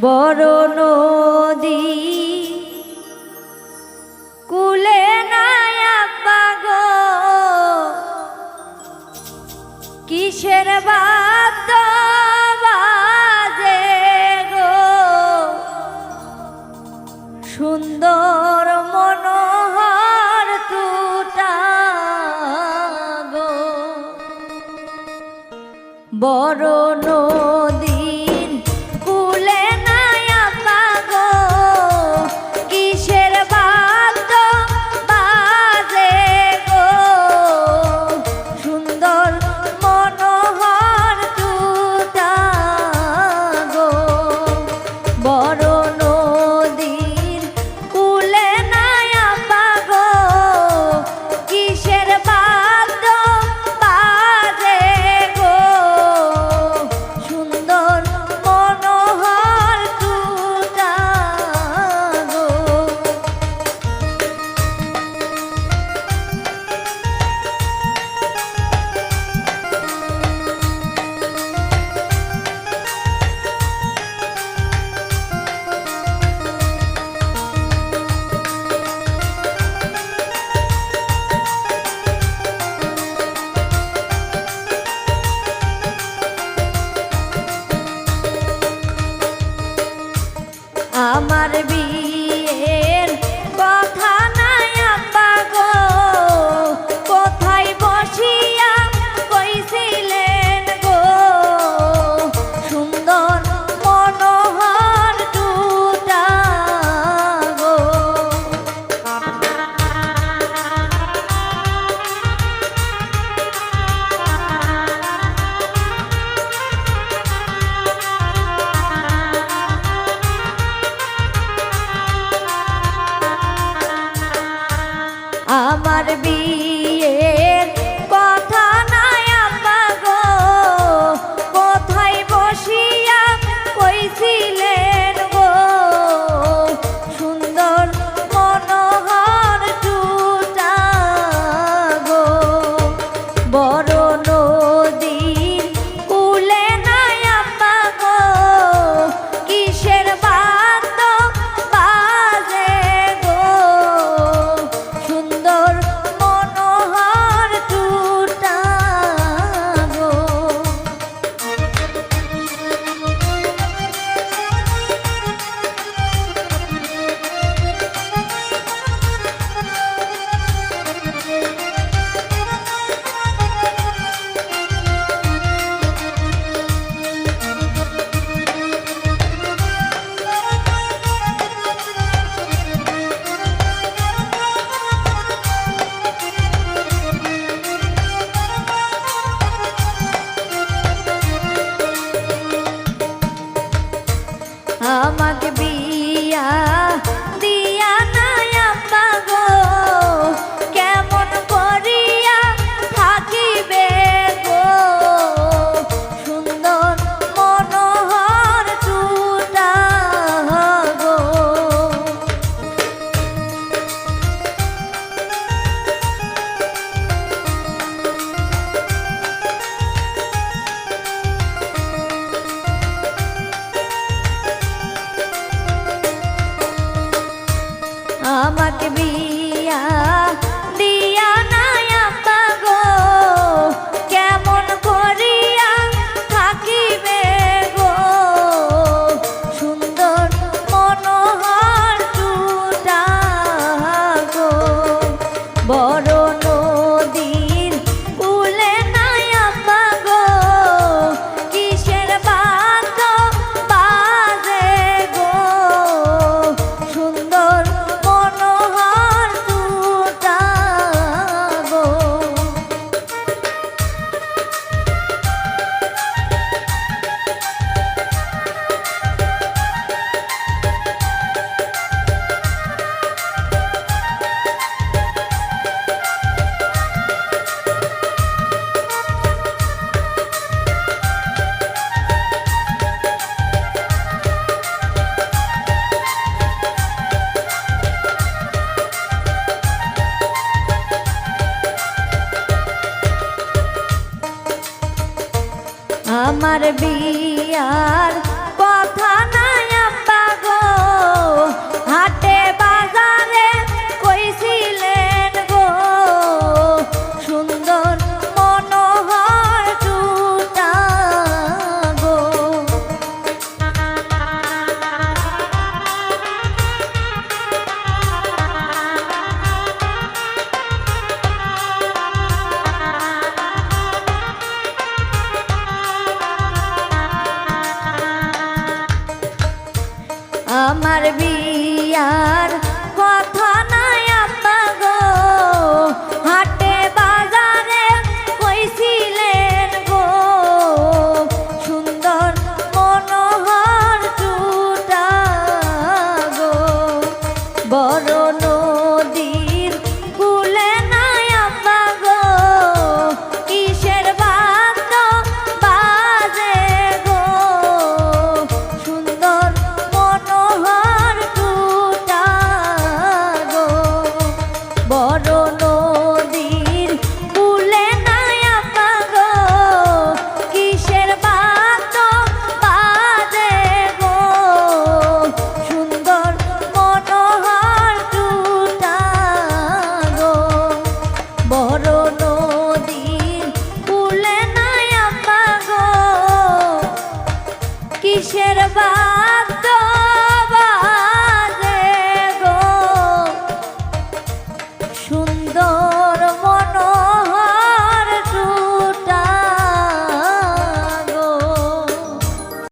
বড় নদী কুলে নায়াগ কিসের বাদ বাজে গো? সুন্দর মনোহর তুটা গো। বড় নদী আমার বি আমার বিয়ে बाबा भी আমার বিয়ার আমার বিয়ার চরণ